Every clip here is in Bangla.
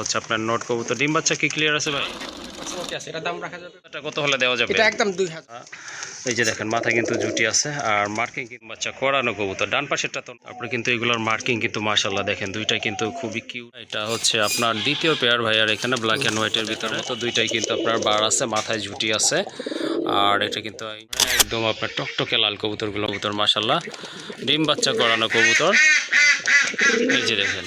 হচ্ছে আপনার নোট কবুতর। ডিম বাচ্চা কি ক্লিয়ার আছে ভাই? কত হলে দেওয়া যাবে? একদম দুই হাজার। এই যে দেখেন মাথা কিন্তু জুটি আছে। আর মার্কিং কিন্তু বাচ্চা করানো কবুতর। ডান পাশেরটা তো কিন্তু এগুলোর মার্কিং কিন্তু মাশাল্লাহ দেখেন দুইটাই কিন্তু খুবই কিউট এটা হচ্ছে আপনার দ্বিতীয় পেয়ার ভাই আর এখানে ব্ল্যাক অ্যান্ড হোয়াইটের ভিতরে। তো দুইটাই কিন্তু আপনার বার আছে মাথায় ঝুটি আছে। আর এটা কিন্তু একদম আপনার টকটকে লাল কবুতরগুলো। কবুতর মাশাল্লাহ ডিম বাচ্চা করানো কবুতর। এই যে দেখেন।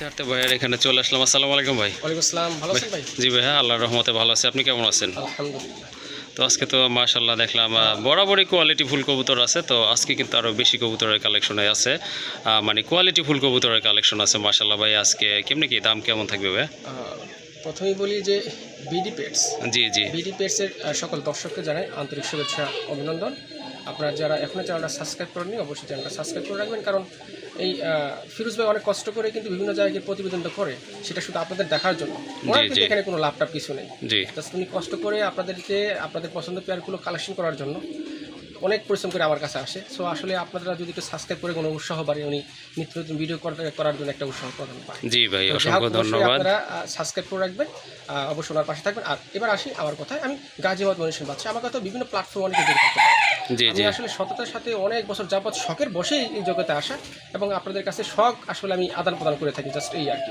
চারটে ভাইয়ের এখানে চলে আসলাম। আসসালামু আলাইকুম ভাই। ওয়ালাইকুম আসসালাম ভালো আছেন ভাই? জি ভাইয়া আল্লাহর রহমতে ভালো আছে। আপনি কেমন আছেন? আলহামদুলিল্লাহ। তো আজকে তো মাশাল্লাহ দেখলাম বরাবরই কোয়ালিটি ফুল কবুতর আছে। তো আজকে কিন্তু আরও বেশি কবুতরের কালেকশনে আছে। মানে কোয়ালিটি ফুল কবুতরের কালেকশন আছে মাশাল্লাহ ভাই। আজকে কেমনি কি দাম কেমন থাকবে ভাই প্রথমেই বলি যে বিডি পেটস জি জি। বিডি পেটসের সকল দর্শককে জানাই আন্তরিক শুভেচ্ছা অভিনন্দন। আপনারা যারা এখনও চ্যানেলটা সাবস্ক্রাইব করেননি অবশ্যই চ্যানেলটা সাবস্ক্রাইব করে রাখবেন। কারণ এই ফিরোজ ভাই অনেক কষ্ট করে কিন্তু বিভিন্ন জায়গায় প্রতিবেদন তো করে সেটা শুধু আপনাদের দেখার জন্য। এখানে কোনো লাভটাপ কিছু নেই। জাস্ট উনি কষ্ট করে আপনাদেরকে আপনাদের পছন্দ পেয়ারগুলো কালেকশন করার জন্য অনেক পরিশ্রম করে আমার কাছে আসে। সো আসলে আপনারা যদি একটু সাবস্ক্রাইব করে কোনো উৎসাহ বাড়ে উনি নিত্য নতুন ভিডিও করার জন্য একটা উৎসাহ প্রদান পায় জি ভাই অসংখ্য ধন্যবাদ। আপনারা সাবস্ক্রাইব করে রাখবেন। অবশ্যই ওনার পাশে থাকবেন। আর এবার আসি আমার কথায়। আমি গাজীবাদ মনীষণ বাচ্চা আমাকে তো বিভিন্ন প্ল্যাটফর্ম অনেকে পারে। জি আমি আসলে সততার সাথে অনেক বছর যাবৎ শখের বসেই এই জগতে আসা এবং আপনাদের কাছে শখ আসলে আমি আদান প্রদান করে থাকি জাস্ট এই আর কি।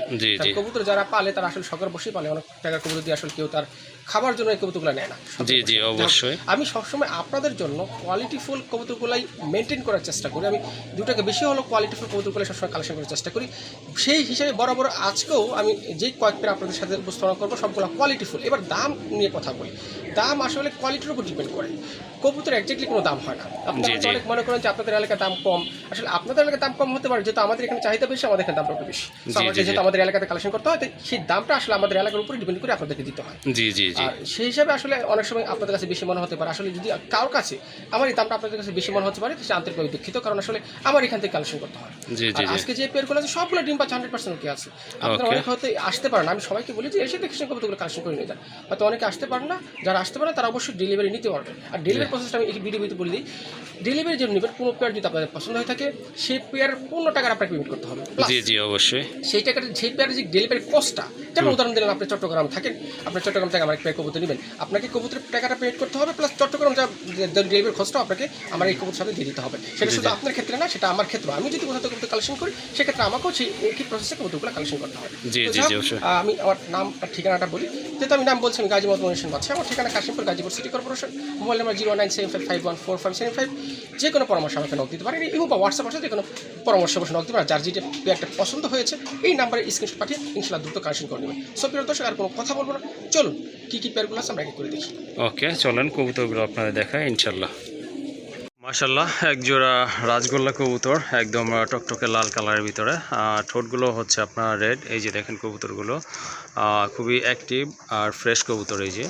কবুতর যারা পালে তারা আসলে শখের বসেই পালে। অনেক টাকার কবুতর দিয়ে আসলে কেউ তার খাবার জন্য এই কবুতরগুলো নেয় না জি জি অবশ্যই। আমি সবসময় আপনাদের জন্য কোয়ালিটিফুল কবুতরগুলাই মেনটেন করার চেষ্টা করি। আমি দুটাকে বেশি হলো কোয়ালিটিফুল কবুতরগুলো সবসময় কালেকশন করার চেষ্টা করি। সেই হিসেবে বরাবর আজকেও আমি যেই কয়েকটা আপনাদের সাথে উপস্থাপন করব সবগুলো কোয়ালিটিফুল এবার দাম নিয়ে কথা বলি। দাম আসলে কোয়ালিটির উপর ডিপেন্ড করে। কবুতর একজাক্টলি কোনো দাম হয় না। আপনারা। অনেক মনে করেন যে আপনাদের এলাকায় দাম কম। আসলে আপনাদের এলাকায় দাম কম হতে পারে যেহেতু আমাদের এখানে চাহিদা বেশি আমাদের এখানে দামটা বেশি। যেহেতু আমাদের এলাকাতে কালেকশন করতে হয় সেই দামটা আসলে আমাদের এলাকার উপরে ডিপেন্ড করে আপনাদেরকে দিতে হয়। জি জি আর সেই হিসাবে আসলে অনেক সময় আপনাদের কাছে বেশি মনে হতে পারে। আসলে যদি কারোর কাছে আমার এই দামটা আপনাদের কাছে বেশি মনে হতে পারে সে আন্তরিকভাবে দুঃখিত কারণ আসলে আমার এখান থেকে কালেকশন করতে হয়। আজকে যে পেয়ারগুলো আছে সবগুলো ডিম পাচ্ছে হান্ড্রেড পার্সেন্ট ওকে আছে। আপনারা. অনেক হয়তো আসতে পারেন। আমি সবাইকে বলি যে এসে দেখে কতগুলো কালেকশন করে নিয়ে যান। হয়তো অনেকে আসতে পারেন না যারা আসতে পারেন তারা অবশ্যই ডেলিভারি নিতে পারবে। আর ডেলিভারি প্রসেসটা আমি এই ভিডিওতে বলে দিই। ডেলিভারি যে নেবেন কোনো পেয়ার যদি আপনাদের পছন্দ হয়ে থাকে সেই পেয়ার পনেরো টাকার আপনাকে পেমেন্ট করতে হবে। জি জি অবশ্যই। সেই টাকাটা সেই পেয়ারের যে ডেলিভারি কস্টটা যেমন উদাহরণ দিলেন আপনি চট্টগ্রাম থাকেন আপনি চট্টগ্রাম থেকে আমার এক পেয়ার কবুতর নেবেন। আপনাকে কবুতরের টাকাটা পেমেন্ট করতে হবে প্লাস চট্টগ্রাম যা ডেলিভারি খরচটা আপনাকে আমার এই কবুতর সাথে দিয়ে দিতে হবে। সেটা শুধু আপনার ক্ষেত্রে না সেটা আমার ক্ষেত্রে। আমি যদি কোথাও কবুতর কালেকশন করি সেক্ষেত্রে আমাকেও সেই একই প্রসেসে কবুতরগুলো কালেকশন করতে হবে। জি, জি, অবশ্যই। আমি আমার নাম ঠিকানাটা বলি। যেহেতু আমি নাম বলছি আমি গাজী মত পাচ্ছি আমার ঠিকানা Kashimpur Gazipur city corporation mobile number zero nine seven five five one four five seven five যে কোনো পরামর্শ আমাকে নক দিতে পারেন। এবং বা হোয়াটসঅ্যাপ আছে যে কোনো পরামর্শ অবশ্যই নক দিতে পারেন। যার যেটা একটা পছন্দ হয়েছে এই নাম্বারে স্ক্রিনশট পাঠিয়ে ইনশাল্লাহ দ্রুত কালেকশন করে নেবেন। সব প্রিয় দর্শক আর কোনো কথা বলব না। চলুন কী কী পেয়ারগুলো আছে আমরা এক করে দেখি। ওকে চলেন কবুতরগুলো আপনাদের দেখায় ইনশাল্লাহ। মাশাল্লাহ এক জোড়া রাজগোল্লা কবুতর একদম টকটকে লাল কালারের ভিতরে। ঠোঁটগুলো হচ্ছে আপনার রেড এই যে দেখেন কবুতরগুলো। খুবই অ্যাক্টিভ আর ফ্রেশ কবুতর এই যে।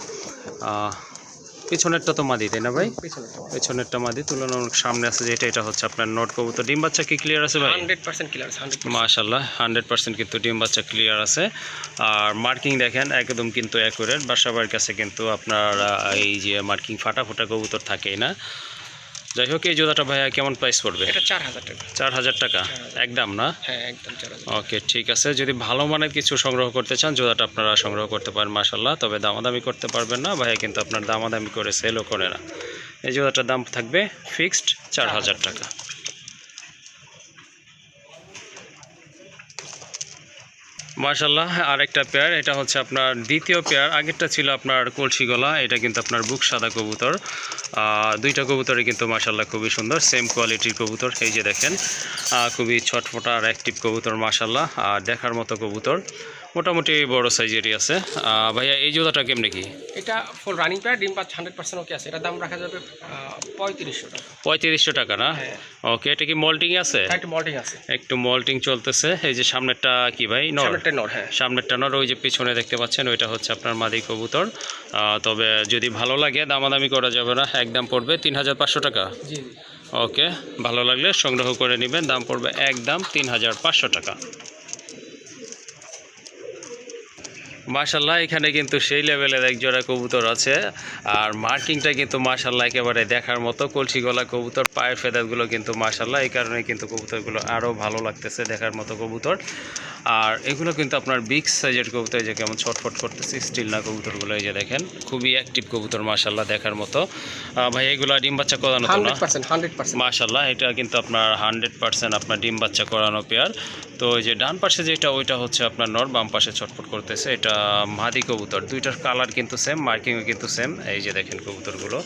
পিছনেরটা তো মাদি তাই না ভাই? পেছনে পেছনেরটা মাদি তুলনামূলক সামনে আছে যেটা এটা হচ্ছে আপনার নোট কবু তো ডিম বাচ্চা কি ক্লিয়ার আছে ভাই? হান্ড্রেড পার্সেন্ট ক্লিয়ার মাশাল্লাহ হান্ড্রেড পার্সেন্ট। কিন্তু ডিম বাচ্চা ক্লিয়ার আছে। আর মার্কিং দেখেন একদম কিন্তু অ্যাকুরেট বাসাবার কাছে কিন্তু আপনার এই যে মার্কিং ফাটা ফোটা কবুতর থাকেই না। যাই হোক এই জোড়াটা ভাইয়া কেমন প্রাইস পড়বে? এটা চার হাজার টাকা। চার হাজার টাকা একদম না? হ্যাঁ একদম ওকে ঠিক আছে। যদি ভালো মানের কিছু সংগ্রহ করতে চান জোড়াটা আপনারা সংগ্রহ করতে পারেন মাশাল্লাহ তবে দামাদামি করতে পারবেন না ভাইয়া কিন্তু আপনার দামাদামি করে সেলও করে না। এই জোড়াটার দাম থাকবে ফিক্সড চার হাজার টাকা। মার্শাল্লাহ আরেকটা পেয়ার এটা হচ্ছে আপনার দ্বিতীয় পেয়ার আগেরটা ছিল আপনার কলসি গলা এটা কিন্তু আপনার বুক সাদা কবুতর। দুইটা কবুতরই কিন্তু মার্শাল্লাহ খুবই সুন্দর সেম কোয়ালিটির কবুতর। এই যে দেখেন খুবই ছটফটা আর অ্যাক্টিভ কবুতর মার্শাল্লাহ আর দেখার মতো কবুতর। মোটামুটি বড় সাইজেরই আছে। ভাইয়া এই জোড়াটা কেমনে কি? এটা ফুল রানিং পেয়ার ডিম পাচ্ছে হান্ড্রেড পার্সেন্ট ওকে আছে। এটা দাম রাখা যাবে পঁয়ত্রিশশো টাকা। পঁয়ত্রিশশো টাকা না? হ্যাঁ। ওকে এটা কি মল্টিং আছে? হ্যাঁ, একটু মল্টিং আছে। একটু মল্টিং চলতেছে। এই যে সামনেরটা কি ভাই? নর? সামনেরটা নর হ্যাঁ। সামনেরটা নর ওই যে পিছনে দেখতে পাচ্ছেন ওইটা হচ্ছে আপনার মাদি কবুতর। আহ, তবে যদি ভালো লাগে দামাদামি করা যাবে না। একদম পড়বে তিন হাজার পাঁচশো টাকা? ওকে ভালো লাগলে সংগ্রহ করে নেবেন। দাম পড়বে এক দাম তিন হাজার পাঁচশো টাকা। মাশাল্লাহ এখানে কিন্তু সেই লেভেলের এক জোড়া কবুতর আছে। আর মার্কিংটা কিন্তু মাশাল্লাহ একেবারে দেখার মতো। কলসি গলা কবুতর পায়ের ফেদারগুলো কিন্তু মাশাল্লাহ এই কারণে কিন্তু কবুতরগুলো আরও ভালো লাগতেছে দেখার মতো কবুতর। আর এগুলো কিন্তু আপনার বিগ সাইজের কবুতর যে কেমন ছটফট করতেছে স্টিল না কবুতরগুলো এই যে দেখেন। খুবই অ্যাক্টিভ কবুতর মাশাল্লাহ দেখার মতো। ভাই এগুলো ডিম বাচ্চা করানো তো না? মাশাল্লাহ এটা কিন্তু আপনার হান্ড্রেড পার্সেন্ট আপনার ডিম বাচ্চা করানো পেয়ার তো ওই যে ডান পাশে যেটা ওইটা হচ্ছে আপনার নর বাম পাশে ছটফট করতেছে। এটা মাদি কবুতর। দুইটার কালার কিন্তু সেম মার্কিংও কিন্তু সেম এই যে দেখেন কবুতরগুলো।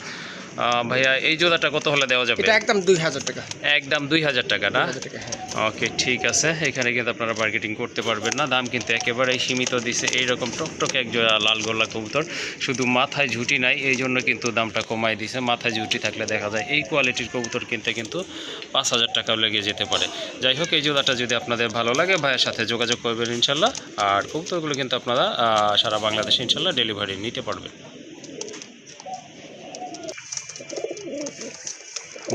ভাইয়া এই জোড়াটা কত হলে দেওয়া যাবে? এটা একদম দুই হাজার টাকা। একদম দুই হাজার টাকা না? হ্যাঁ। ওকে ঠিক আছে। এখানে কিন্তু আপনারা মার্কেটিং করতে পারবেন না। দাম কিন্তু একেবারেই সীমিত দিছে। এইরকম টকটকে এক জোড়া লাল গোল্লা কবুতর। শুধু মাথায় ঝুটি নাই এই জন্য কিন্তু দামটা কমাই দিছে। মাথায় ঝুটি থাকলে দেখা যায় এই কোয়ালিটির কবুতর কিনতে কিন্তু পাঁচ হাজার টাকাও লেগে যেতে পারে। যাই হোক এই জোড়াটা যদি আপনাদের ভালো লাগে ভাইয়ের সাথে যোগাযোগ করবেন ইনশাল্লাহ। আর কবুতরগুলো কিন্তু আপনারা সারা বাংলাদেশে ইনশাল্লাহ ডেলিভারি নিতে পারবেন।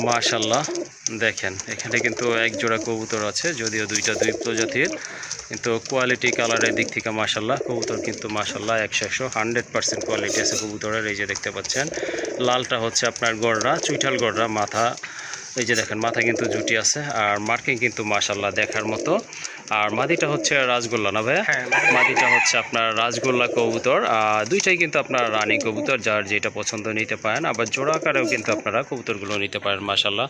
মাশাল্লাহ দেখেন, এখানে কিন্তু এক জোড়া কবুতর আছে, যদিও দুইটা দুই প্রজাতির, কিন্তু কোয়ালিটি কালারের দিক থেকে মাশাল্লাহ কবুতর কিন্তু মাশাল্লাহ একশো একশো হান্ড্রেড পার্সেন্ট কোয়ালিটি আছে কবুতরের, এই যে দেখতে পাচ্ছেন। লালটা হচ্ছে আপনার গড়রা চুইঠাল গড়রা মাথা, এই যে দেখেন, মাথা কিন্তু জুটি আছে, আর মার্কিং কিন্তু মাশাল্লাহ দেখার মতো। আর মাদিটা হচ্ছে রাজগোল্লা না ভাইয়া? হ্যাঁ মাদিটা হচ্ছে আপনার রাজগোল্লা কবুতর। আর দুইটাই কিন্তু আপনার রানী কবুতর যার যেটা পছন্দ নিতে পারেন। আবার জোড়া আকারেও কিন্তু আপনারা কবুতরগুলো নিতে পারেন মাশাল্লাহ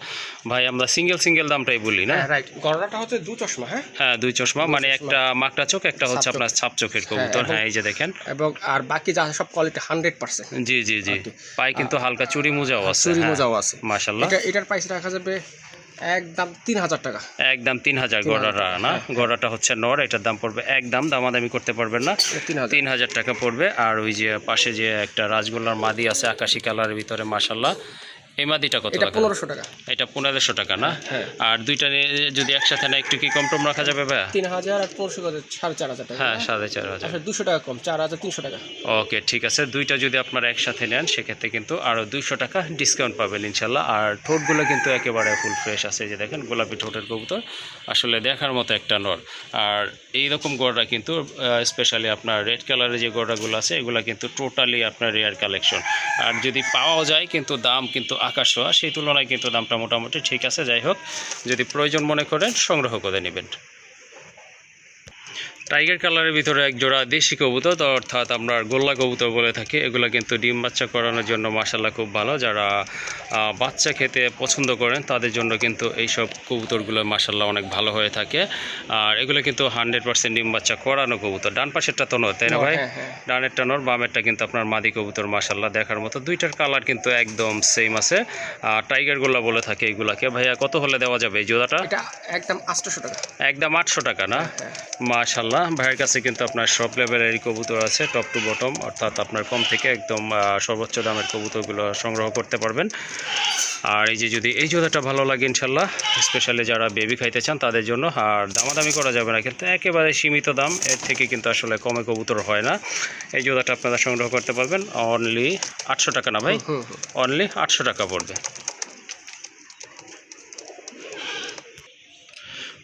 ভাই আমরা সিঙ্গেল সিঙ্গেল দামটাই বলি না? হ্যাঁ গড়াটা হচ্ছে দু চশমা হ্যাঁ? হ্যাঁ দুই চশমা। মানে একটা মাকড়া চোখ একটা হচ্ছে আপনার ছাপ চোখের কবুতর। হ্যাঁ এই যে দেখেন। এবং আর বাকি যা সব কোয়ালিটি হান্ড্রেড পার্সেন্ট জি জি জি. পায়ে কিন্তু হালকা চুরি মোজাও আছে চুরি হ্যাঁ। মোজাও আছে। মাশাল্লাহ এটা এটার প্রাইস রাখা যাবে একদম তিন হাজার টাকা। একদম তিন হাজার তিন গড়াটা না? গড়াটা হচ্ছে নর এটার দাম পড়বে একদম দামাদামি করতে পারবেন না। তিন হাজার। তিন হাজার টাকা পড়বে। আর ওই যে পাশে যে একটা রাজগোল্লার মাদি আছে আকাশি কালারের ভিতরে মাসাল্লাহ এই মাদিটা কত টাকা? পনেরোশো টাকা। এটা পনেরোশো টাকা না? হ্যাঁ। আর দুইটা যদি একসাথে না একটু কি কম টম রাখা যাবে ভাইয়া? তিন হাজার আর পনেরোশো সাড়ে চার হাজার টাকা। হ্যাঁ সাড়ে চার হাজার। আচ্ছা দুশো টাকা কম চার হাজার তিনশো টাকা। ওকে ঠিক আছে। দুইটা যদি আপনারা একসাথে নেন সেক্ষেত্রে কিন্তু আরও দুইশো টাকা ডিসকাউন্ট পাবেন ইনশাল্লাহ। আর ঠোঁটগুলো কিন্তু একেবারে ফুল ফ্রেশ আছে যে দেখেন গোলাপি ঠোঁটের কবুতর। আসলে দেখার মতো একটা নর। আর এই রকম গড়া কিন্তু স্পেশালি আপনার রেড কালারের যে গড়াগুলো আছে এগুলো কিন্তু টোটালি আপনার রেয়ার কালেকশন আর যদি পাওয়াও যায় কিন্তু দাম কিন্তু আকাশ হওয়া সেই তুলনায় কিন্তু দামটা মোটামুটি ঠিক আছে। যাই হোক, যদি প্রয়োজন মনে করেন, সংগ্রহ করে নেবেন। টাইগার কালারের ভিতরে এক জোড়া দেশি কবুতর অর্থাৎ আমরা গোল্লা কবুতর বলে থাকি। এগুলো কিন্তু ডিম বাচ্চা করানোর জন্য মাসাল্লাহ খুব ভালো। যারা বাচ্চা খেতে পছন্দ করেন তাদের জন্য কিন্তু এইসব কবুতরগুলো মাসাল্লাহ অনেক ভালো হয়ে থাকে। আর এগুলো কিন্তু হান্ড্রেড পার্সেন্ট ডিম বাচ্চা করানো কবুতর। ডান পাশেরটা তো নয় তাই না ভাই? হ্যাঁ হ্যাঁ। ডানেরটা নর বামেরটা কিন্তু আপনার মাদি কবুতর মাসাল্লাহ দেখার মতো। দুইটার কালার কিন্তু একদম সেম আছে। আর টাইগার গোল্লা বলে থাকে এইগুলাকে ভাইয়া কত হলে দেওয়া যাবে এই জোড়াটা? এটা একদম আটশোশো টাকা। একদম আটশো টাকা না? হ্যাঁ মাশাল্লাহ ভাইয়ের কাছে কিন্তু আপনার সব লেভেলের কবুতর আছে টপ টু বটম অর্থাৎ আপনার কম থেকে একদম সর্বোচ্চ দামের কবুতরগুলো সংগ্রহ করতে পারবেন। আর এই যে যদি এই জোড়াটা ভালো লাগে ইনশাল্লাহ স্পেশালি যারা বেবি খাইতে চান তাদের জন্য আর দামাদামি করা যাবে না কিন্তু একেবারে সীমিত দাম এর থেকে কিন্তু আসলে কমে কবুতর হয় না। এই জোড়াটা আপনারা সংগ্রহ করতে পারবেন অনলি আটশো টাকা না ভাই? অনলি আটশো টাকা পড়বে।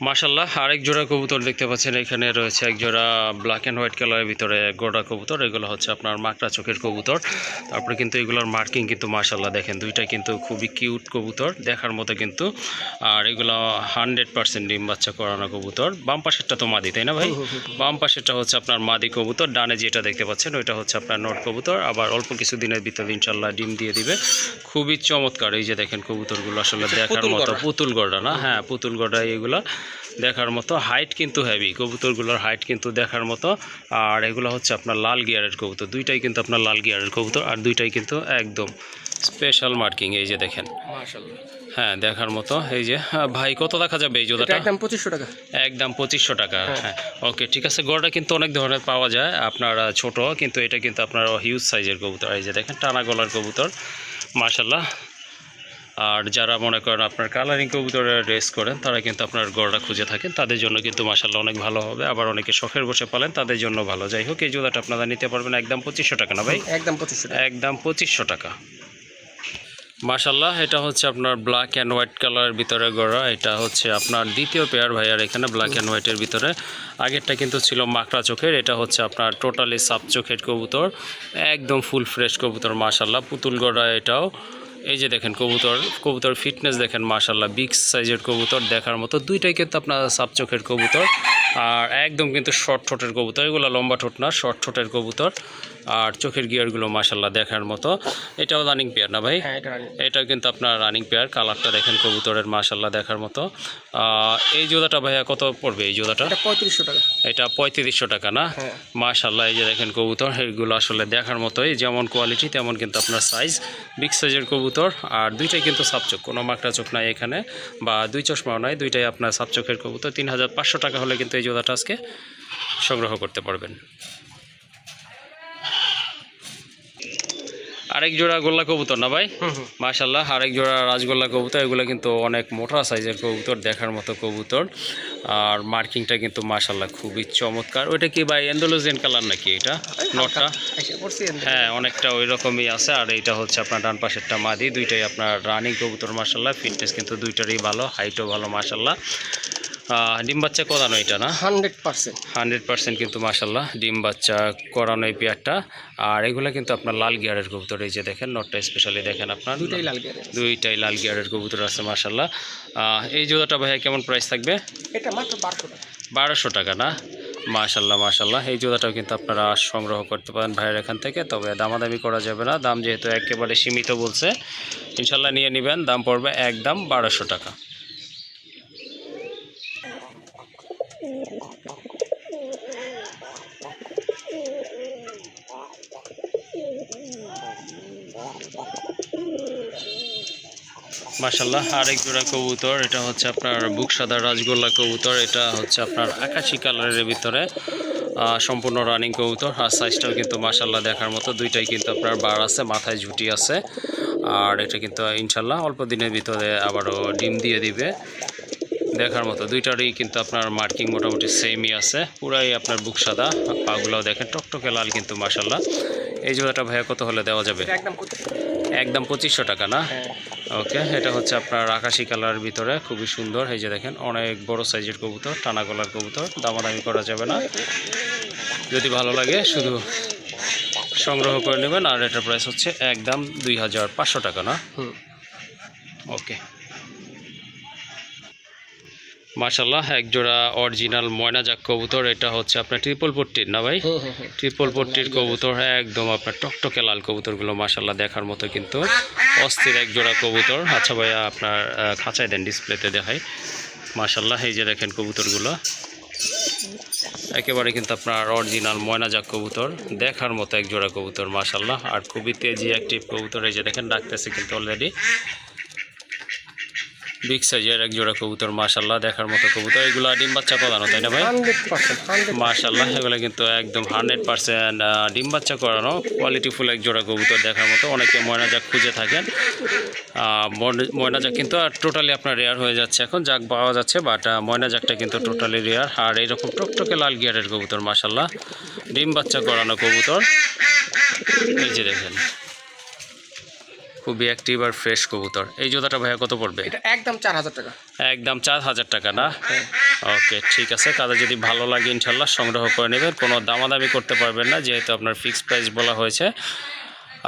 মাশাল্লাহ আরেক জোড়া কবুতর দেখতে পাচ্ছেন এখানে রয়েছে এক জোড়া ব্ল্যাক অ্যান্ড হোয়াইট কালারের ভিতরে গোড়া কবুতর এগুলো হচ্ছে আপনার মাকড়া চোখের কবুতর। তারপরে কিন্তু এগুলোর মার্কিং কিন্তু মাশাল্লাহ দেখেন দুইটা কিন্তু খুবই কিউট কবুতর দেখার মতো কিন্তু। আর এগুলো হান্ড্রেড পার্সেন্ট ডিম বাচ্চা করানো কবুতর বাম পাশেরটা তো মাদি তাই না ভাই? বাম পাশেরটা হচ্ছে আপনার মাদি কবুতর ডানে যেটা দেখতে পাচ্ছেন ওইটা হচ্ছে আপনার নট কবুতর আবার অল্প কিছু দিনের ভিতরে ইনশাল্লাহ ডিম দিয়ে দিবে। খুবই চমৎকার এই যে দেখেন কবুতরগুলো আসলে দেখার মতো পুতুল গড়া না? হ্যাঁ পুতুল গড়া এগুলো। দেখার মতো হাইট কিন্তু হেভি কবুতরগুলোর হাইট কিন্তু দেখার মতো। আর এগুলো হচ্ছে আপনার লাল গিয়ারের কবুতর দুইটাই কিন্তু আপনার লাল গিয়ারের কবুতর আর দুইটাই কিন্তু একদম স্পেশাল মার্কিং এই যে দেখেন। হ্যাঁ দেখার মতো এই যে হ্যাঁ, ভাই কত দেখা যাবে এই জোড়াটা? একদম পঁচিশশো টাকা। একদম পঁচিশশো টাকা হ্যাঁ। ওকে ঠিক আছে গড়টা কিন্তু অনেক ধরনের পাওয়া যায় আপনার ছোট কিন্তু এটা কিন্তু আপনার হিউজ সাইজের কবুতর। এই যে দেখেন টানা গলার কবুতর মাশাল্লাহ আর যারা মনে করেন আপনার কালারিং কবুতরের রেস করেন তারা কিন্তু আপনার গড়টা খুঁজে থাকেন। তাদের জন্য কিন্তু মাশাল্লাহ অনেক ভালো হবে। আবার অনেকে শখের বসে পালেন তাদের জন্য ভালো। যাই হোক এই জোড়াটা আপনারা নিতে পারবেন একদম পঁচিশশো টাকা না ভাই? একদম পঁচিশশো টাকা। একদম পঁচিশশো টাকা। মাশাল্লাহ এটা হচ্ছে আপনার ব্ল্যাক অ্যান্ড হোয়াইট কালারের ভিতরে গড়া। এটা হচ্ছে আপনার দ্বিতীয় পেয়ার ভাইয়ার এখানে ব্ল্যাক অ্যান্ড হোয়াইটের ভিতরে। আগেরটা কিন্তু ছিল মাকড়া চোখের এটা হচ্ছে আপনার টোটালি সাপ চোখের কবুতর। একদম ফুল ফ্রেশ কবুতর মাশাল্লাহ পুতুল গড়া এটাও। এই যে দেখেন কবুতর কবুতর ফিটনেস দেখেন মাশাল্লাহ বিগ সাইজের কবুতর দেখার মতো। দুইটাই কিন্তু আপনার সাপচোখের কবুতর। আর একদম কিন্তু শর্ট ঠোঁটের কবুতর এগুলো লম্বা ঠোঁট না শর্ট ঠোঁটের কবুতর। আর চোখের গিয়ারগুলো মাশাল্লাহ দেখার মতো। এটাও রানিং পেয়ার না ভাই? হ্যাঁ এটা কিন্তু আপনার রানিং পেয়ার কালারটা দেখেন কবুতরের মাশাল্লাহ দেখার মতো। এই জোড়াটা ভাইয়া কত পড়বে এই জোদাটা পঁয়ত্রিশশো টাকা। এটা পঁয়ত্রিশশো টাকা না? হ্যাঁ। মাশাল্লাহ এই যে দেখেন কবুতর এগুলো আসলে দেখার মতোই। যেমন কোয়ালিটি তেমন কিন্তু আপনার সাইজ বিগ সাইজের কবুতর। আর দুইটাই কিন্তু সাপচোখ কোনো মাকড়া চোখ নাই এখানে। বা দুই চশমাও নাই দুইটাই আপনার সাপচোখের কবুতর। তিন হাজার পাঁচশো টাকা হলে কিন্তু এই জোড়াটা আজকে সংগ্রহ করতে পারবেন। আরেক জোড়া গোল্লা কবুতর না ভাই? মাশাল্লাহ আরেক জোড়া রাজগোল্লা কবুতর এগুলো কিন্তু অনেক মোটা সাইজের কবুতর দেখার মতো কবুতর। আর মার্কিংটা কিন্তু মাশাল্লাহ খুবই চমৎকার। ওইটা কি ভাই এন্ডোলোজিয়ান কালার নাকি এটা? নটটা। হ্যাঁ অনেকটা ওই রকমই আছে। আর এইটা হচ্ছে আপনার ডান পাশেরটা মাদি দুইটাই আপনার রানিং কবুতর মাশাল্লাহ ফিটনেস কিন্তু দুইটারই ভালো হাইটও ভালো মাশাল্লাহ ডিম বাচ্চা করানো এটা না? Hundred percent. হান্ড্রেড পার্সেন্ট কিন্তু মাশাল্লাহ ডিম বাচ্চা করানো এই পেয়ারটা। আর এগুলো কিন্তু আপনার লাল গিয়ারের কবুতর এই যে দেখেন নটটা স্পেশালি দেখেন আপনার। দুইটাই লাল গিয়ারের। দুইটাই লাল গিয়ারের কবুতর আছে মাশাল্লাহ আহ, এই জোড়াটা ভাইয়া কেমন প্রাইস থাকবে? এটা মাত্র বারোশো টাকা। বারোশো টাকা না? মাশাল্লাহ মাশাল্লাহ এই জোড়াটাও কিন্তু আপনারা সংগ্রহ করতে পারেন ভাইয়ের এখান থেকে তবে দামাদামি করা যাবে না। দাম যেহেতু একেবারে সীমিত বলছে ইনশাল্লাহ নিয়ে নেবেন। দাম পড়বে একদম বারোশো টাকা। মাশাল্লাহ আরেক জোড়া কবুতর এটা হচ্ছে আপনার বুক সাদা রাজগোল্লা কবুতর এটা হচ্ছে আপনার আকাশি কালারের ভিতরে সম্পূর্ণ রানিং কবুতর আর সাইজটাও কিন্তু মাশাল্লাহ দেখার মতো দুইটাই কিন্তু আপনার বার আছে মাথায় ঝুটি আছে আর এটা কিন্তু ইনশাল্লাহ অল্প দিনের ভিতরে আবারও ডিম দিয়ে দিবে দেখার মতো দুইটারই কিন্তু আপনার মার্কিং মোটামুটি সেমই আছে পুরাই আপনার বুক সাদা পাগুলাও দেখেন টকটকে লাল কিন্তু মাশাল্লাহ এই জোড়াটা ভাইয়া কত হলে দেওয়া যাবে? একদম পঁচিশশো টাকা না? হ্যাঁ। ওকে এটা হচ্ছে আপনার আকাশি কালার ভিতরে খুবই সুন্দর। এই যে দেখেন অনেক বড় সাইজের কবুতর টানা গলার কবুতর দামাদামি করা যাবে না। যদি ভালো লাগে শুধু সংগ্রহ করে নেবেন আর এটার প্রাইস হচ্ছে একদম দুই হাজার পাঁচশো টাকা না? ওকে। মাশাল্লাহ এক জোড়া অরিজিনাল ময়নাজাক কবুতর এটা হচ্ছে আপনার ট্রিপল পট্টির না ভাই? ট্রিপল পট্টির কবুতর একদম আপনার টকটকে লাল কবুতরগুলো মাশাল্লাহ দেখার মতো কিন্তু অস্থির এক জোড়া কবুতর। আচ্ছা ভাইয়া আপনার খাঁচায় দেন ডিসপ্লেতে দেখাই। মাশাল্লাহ এই যে দেখেন কবুতরগুলো। একেবারে কিন্তু আপনার অরিজিনাল ময়নাজাক কবুতর দেখার মতো এক জোড়া কবুতর মাশাল্লাহ আর খুবই তেজি অ্যাক্টিভ কবুতর এই যে দেখেন ডাকতেছে কিন্তু অলরেডি বিগ সাইজের এক জোড়া কবুতর মাশাল্লাহ দেখার মতো কবুতর। এগুলো ডিম বাচ্চা করানো তাই না ভাই? মাশাল্লাহ এগুলো কিন্তু একদম হান্ড্রেড পার্সেন্ট ডিম বাচ্চা করানো কোয়ালিটিফুল এক জোড়া কবুতর দেখার মতো। অনেকে ময়না ময়নাজাক খুঁজে থাকেন। ময়নাজাক কিন্তু আর টোটালি আপনার রেয়ার হয়ে যাচ্ছে এখন যাক পাওয়া যাচ্ছে বাট ময়নাজাকটা কিন্তু টোটালি রেয়ার আর এইরকম টকটকে লাল গিয়ারের কবুতর মাশাল্লাহ ডিম বাচ্চা করানো কবুতর। এই যে দেখেন। খুবই অ্যাক্টিভ আর ফ্রেশ কবুতর। এই জোড়াটা ভাইয়া কত পড়বে? এটা একদম চার হাজার টাকা। একদম চার হাজার টাকা না? ওকে ঠিক আছে কাদের যদি ভালো লাগে ইনশাল্লাহ সংগ্রহ করে নেবেন। কোনো দামাদামি করতে পারবেন না যেহেতু আপনার ফিক্সড প্রাইস বলা হয়েছে।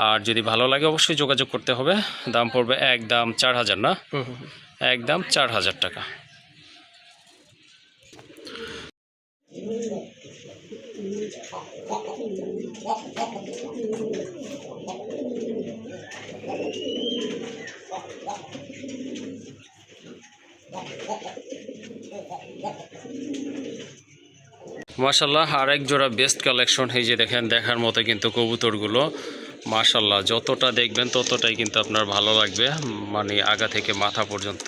আর যদি ভালো লাগে অবশ্যই যোগাযোগ করতে হবে। দাম পড়বে একদম চার হাজার না। একদম চার হাজার টাকা। মাশাল্লাহ, আরেক জোড়া বেস্ট কালেকশন এই যে দেখেন, দেখার মতো কিন্তু কবুতরগুলো। মাশাল্লাহ, যতটা দেখবেন ততটাই কিন্তু আপনার ভালো লাগবে মানে আগা থেকে মাথা পর্যন্ত।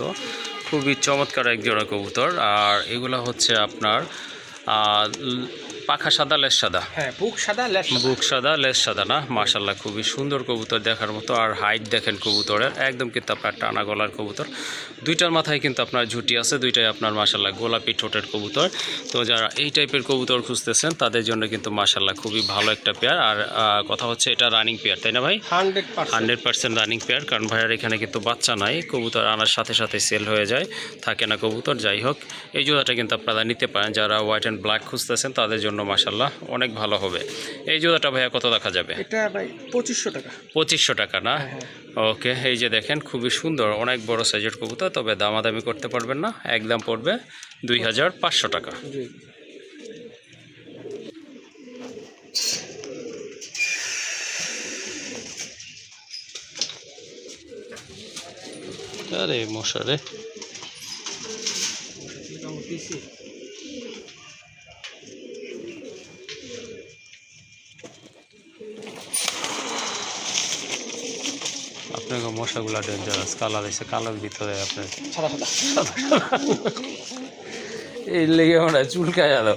খুবই চমৎকার এক জোড়া কবুতর। আর এগুলা হচ্ছে আপনার পাখা সাদা লেস সাদা? হ্যাঁ বুক সাদা ল্যাশ বুক সাদা লেস সাদা না? মাশাল্লাহ খুবই সুন্দর কবুতর দেখার মতো। আর হাইট দেখেন কবুতরের একদম কিন্তু আপনার টানা গলার কবুতর। দুইটার মাথায় কিন্তু আপনার ঝুটি আছে দুইটাই আপনার মাশাল্লাহ গোলাপি ঠোঁটের কবুতর। তো যারা এই টাইপের কবুতর খুঁজতেছেন তাদের জন্য কিন্তু মাশাল্লাহ খুবই ভালো একটা পেয়ার আর কথা হচ্ছে এটা রানিং পেয়ার তাই না ভাই? Hundred percent. রানিং পেয়ার কারণ ভাইয়ার এখানে কিন্তু বাচ্চা নাই। কবুতর আনার সাথে সাথে সেল হয়ে যায় থাকে না কবুতর যাই হোক। এই জোড়াটা কিন্তু আপনারা নিতে পারেন। যারা হোয়াইট অ্যান্ড ব্ল্যাক খুঁজতেছেন তাদের জন্য মাসাল্লাহ অনেক ভালো হবে। এই জোড়াটা ভাইয়া কত দেখা যাবে? এটা ভাই পঁচিশশো টাকা। পঁচিশশো টাকা না? হ্যাঁ ওকে এই যে দেখেন খুবই সুন্দর অনেক বড় সাইজের কবুতর তবে দামাদামি করতে পারবেন না একদম পড়বে দুই হাজার পাঁচশো টাকা। আরে মশারে আপনাকে মশাগুলা ডেঞ্জারাস কালার এসে কালার ভিতরে আপনার। এই লেগে আমরা চুলকায় গেল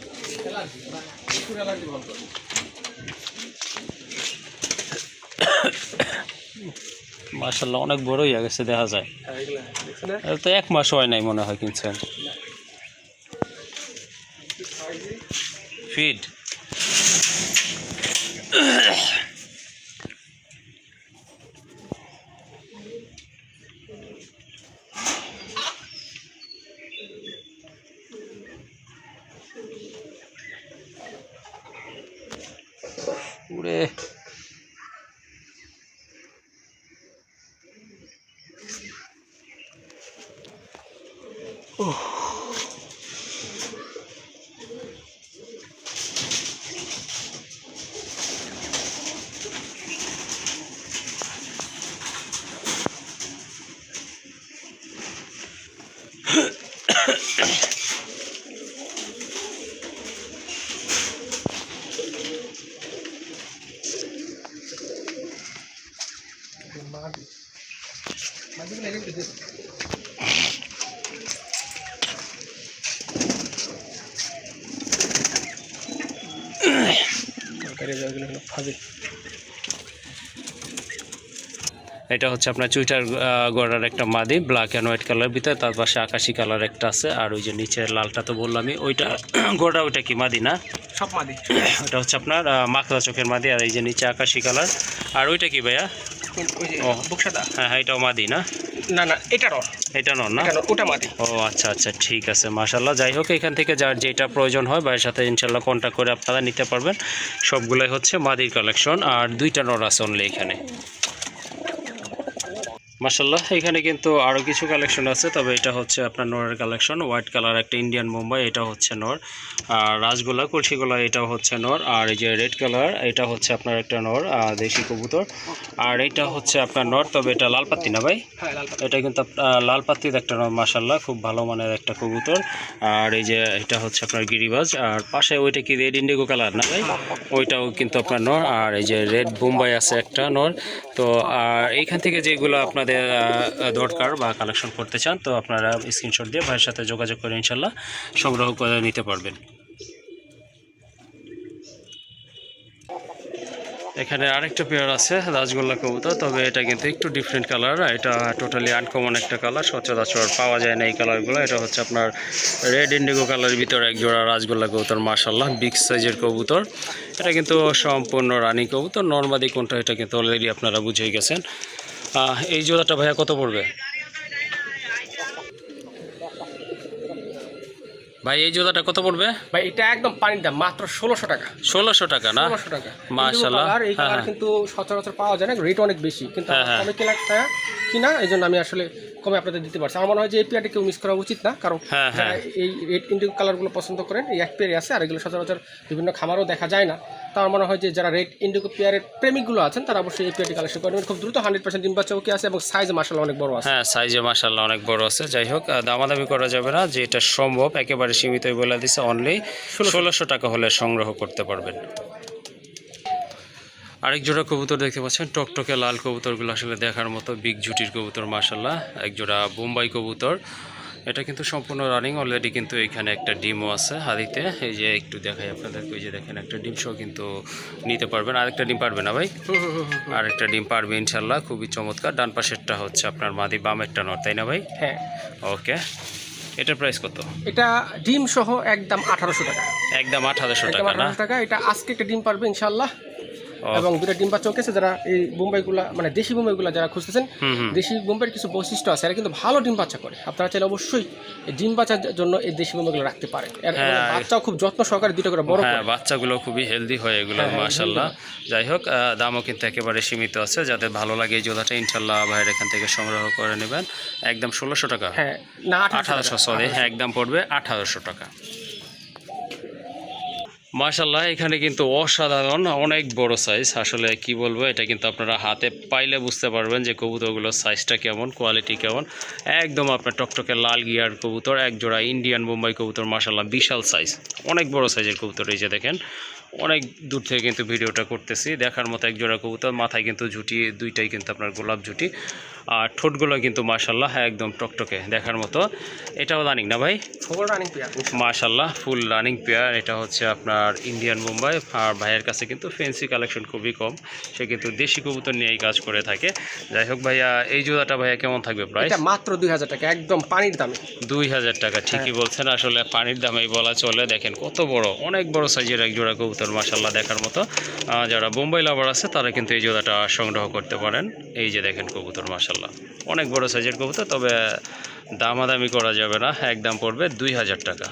মার্শাল্লাহ অনেক বড় হয়ে গেছে দেখা যায়। হ্যাঁ তো এক মাস হয় নাই মনে হয় কিনছেন। ফিড এটা হচ্ছে আপনার চুইটার গড়ার একটা মাদি ব্ল্যাক অ্যান্ড হোয়াইট কালার ভিতরে তার পাশে আকাশি কালার একটা আছে আর ওই যে নিচের লালটা তো বললামই ওইটা গোড়া ওইটা কি মাদি না? সব মাদি। ওটা হচ্ছে আপনার মাখলা চোখের মাদি আর এই যে নিচে আকাশি কালার আর ওইটা কি ভাইয়া? হ্যাঁ হ্যাঁ এটাও মাদি না? না না এটা এটা নন না? ওটা মাদি। ও আচ্ছা আচ্ছা ঠিক আছে মাশাল্লাহ যাই হোক এখান থেকে যার যেটা প্রয়োজন হয় ভাইয়ের সাথে ইনশাল্লাহ কন্ট্যাক্ট করে আপনারা নিতে পারবেন। সবগুলাই হচ্ছে মাদির কালেকশন আর দুইটা নর আছে অনলি এখানে। মাশাল্লাহ এখানে কিন্তু আরও কিছু কালেকশন আছে তবে এটা হচ্ছে আপনার নরের কালেকশন হোয়াইট কালার একটা ইন্ডিয়ান মুম্বাই এটা হচ্ছে নর। আর রাজগোলা কলসিগোলা এটাও হচ্ছে নর। আর এই যে রেড কালার এটা হচ্ছে আপনার একটা নর দেশি কবুতর। আর এটা হচ্ছে আপনার নর তবে এটা লাল পাত্তি না ভাই? হ্যাঁ পাতা। এটা কিন্তু লাল পাত্রির একটা নর মাসাল্লাহ খুব ভালো মানের একটা কবুতর। আর এই যে এটা হচ্ছে আপনার গিরিবাজ। আর পাশে ওইটা কি রেড ইন্ডিগো কালার না ভাই? ওইটাও কিন্তু আপনার নর। আর এই যে রেড বোম্বাই আছে একটা নর। তো আর এইখান থেকে যেগুলো আপনাদের আহ, দরকার বা কালেকশন করতে চান তো আপনারা স্ক্রিনশট দিয়ে ভাইয়ের সাথে যোগাযোগ করে ইনশাল্লাহ সংগ্রহ করে নিতে পারবেন। এখানে আরেকটা পেয়ার আছে রাজগোল্লা কবুতর, তবে এটা কিন্তু একটু ডিফারেন্ট কালার এটা টোটালি আনকমন একটা কালার সচরাচর পাওয়া যায় না এই কালারগুলো এটা হচ্ছে আপনার রেড ইন্ডিগো কালারের ভিতরে এক জোড়া রাজগোল্লা কবুতর মার্শাল্লাহ বিগ সাইজের কবুতর। এটা কিন্তু সম্পূর্ণ রানী কবুতর নর্মাদি কোনটা, এটা কিন্তু অলরেডি আপনারা বুঝেই গেছেন। এই জোড়াটা ভাইয়া কত পড়বে? ভাই এই জুতাটা কত পড়বে ভাই এটা একদম পানির দাম মাত্র ষোলোশো টাকা ষোলোশো টাকা না ষোলোশো টাকা। এই হ্যাঁ, কালার হ্যাঁ। কিন্তু সচরাচর পাওয়া যায় না রেট অনেক বেশি কিন্তু আমি হ্যাঁ। টাকা কিনা এই জন্য আমি আসলে কমে আপনাদের দিতে পারছি। আমার মনে হয় যে এই পেয়ারটা কেউ মিস করা উচিত না কারণ হ্যাঁ, এই রেড ইন্ডিগো কালারগুলো পছন্দ করেন এই এক পেয়ারই আছে আর এগুলো সচরাচর বিভিন্ন খামারও দেখা যায় না। তা আমার মনে হয় যে যারা রেড ইন্ডিগো পেয়ারের প্রেমিকগুলো আছেন তারা অবশ্যই এই পেয়ারটি কালেকশন করবেন খুব দ্রুত হান্ড্রেড পার্সেন্ট ডিম বাচ্চা ওকে আছে এবং সাইজ মাসাল অনেক বড় আছে। হ্যাঁ সাইজে মাসাল্লাহ অনেক বড় আছে। যাই হোক দামাদামি করা যাবে না যে এটা সম্ভব একেবারে সীমিতই বলে দিছে অনলি ষোলোশো টাকা হলে সংগ্রহ করতে পারবেন। আরেক জোড়া কবুতর দেখতে পাচ্ছেন টকটকে লাল কবুতরগুলো আসলে দেখার মতো বিগ জুটির কবুতর মাসাল্লাহ এক জোড়া বোম্বাই কবুতর। এটা কিন্তু সম্পূর্ণ রানিং অলরেডি কিন্তু এখানে একটা ডিমও আছে হাদিতে এই যে একটু দেখাই আপনাদেরকে ওই যে দেখেন একটা ডিম সহ কিন্তু নিতে পারবেন। আরেকটা ডিম পারবে না ভাই। আরেকটা ডিম পারবে ইনশাল্লাহ খুবই চমৎকার। ডান পাশেরটা হচ্ছে আপনার মাদি বামেরটা নর তাই না ভাই? হ্যাঁ। ওকে। এটার প্রাইস কত? এটা ডিম সহ একদম আঠারোশো টাকা। একদম আট হাজারশো টাকা আঠারোশো টাকা। এটা আজকে একটা ডিম পারবে ইনশাল্লাহ এবং দুটা ডিম বাচ্চা চৌকেছে যারা এই বোম্বাইগুলা মানে দেশি বোম্বাইগুলা যারা খুঁজতেছেন দেশি বোম্বাইয়ের কিছু বৈশিষ্ট্য আছে এরা কিন্তু ভালো ডিম বাচ্চা করে। আপনারা চাইলে অবশ্যই এই ডিম বাচ্চার জন্য এই দেশি বোম্বাইগুলো রাখতে পারেন। হ্যাঁ। বাচ্চাও খুব যত্ন সহকারে দুটো করে বড় হ্যাঁ বাচ্চাগুলো খুবই হেলদি হয় এগুলো হ্যাঁ, হ্যাঁ, মাশাল্লাহ যাই হোক দামও কিন্তু একেবারে সীমিত আছে। যাদের ভালো লাগে এই জোড়াটা ইনশাল্লাহ ভাইয়ের এখান থেকে সংগ্রহ করে নেবেন। একদম ষোলোশো টাকা। হ্যাঁ না আঠারোশো সরি হ্যাঁ একদম পড়বে আঠারোশো টাকা। মাশাল্লাহ এখানে কিন্তু অসাধারণ, অনেক বড় সাইজ আসলে কি বলব, এটা কিন্তু আপনারা হাতে পাইলে বুঝতে পারবেন যে কবুতরগুলোর সাইজটা কেমন কোয়ালিটি কেমন। একদম আপনার টকটকে লাল গিয়ার কবুতর, এক জোড়া ইন্ডিয়ান বোম্বাই কবুতর মাশাল্লাহ বিশাল সাইজ অনেক বড় সাইজের কবুতর এই যে দেখেন। অনেক দূর থেকে কিন্তু ভিডিওটা করতেছি। দেখার মতো এক জোড়া কবুতর, মাথায় কিন্তু ঝুটি, দুইটাই কিন্তু আপনার গোলাপ ঝুটি। আর ঠোঁটগুলো কিন্তু মাশাল্লাহ একদম টকটকে দেখার মতো। এটাও রানিং না ভাই? খবর রানিং পেয়ার। মাশাল্লাহ ফুল রানিং পেয়ার। এটা হচ্ছে আপনার ইন্ডিয়ান মুম্বাই আর ভাইয়ের কাছে কিন্তু ফেন্সি কালেকশন খুবই কম। সে কিন্তু দেশি কবুতর নিয়েই কাজ করে থাকে। যাই হোক ভাইয়া এই জোড়াটা ভাইয়া কেমন থাকবে প্রায় এটা মাত্র দুই হাজার টাকা একদম পানির দামে। দুই হাজার টাকা ঠিকই বলছেন। আসলে পানির দামেই বলা চলে। দেখেন কত বড় অনেক বড় সাইজের এক জোড়া কবুতর মাশাল্লাহ দেখার মতো। যারা বোম্বাই লাভার আছে তারা কিন্তু এই জোড়াটা সংগ্রহ করতে পারেন। এই যে দেখেন কবুতর মাশাল্লাহ অনেক বড় সাইজের কবুতর, তবে দামাদামি করা যাবে না। একদম পড়বে দুই হাজার টাকা।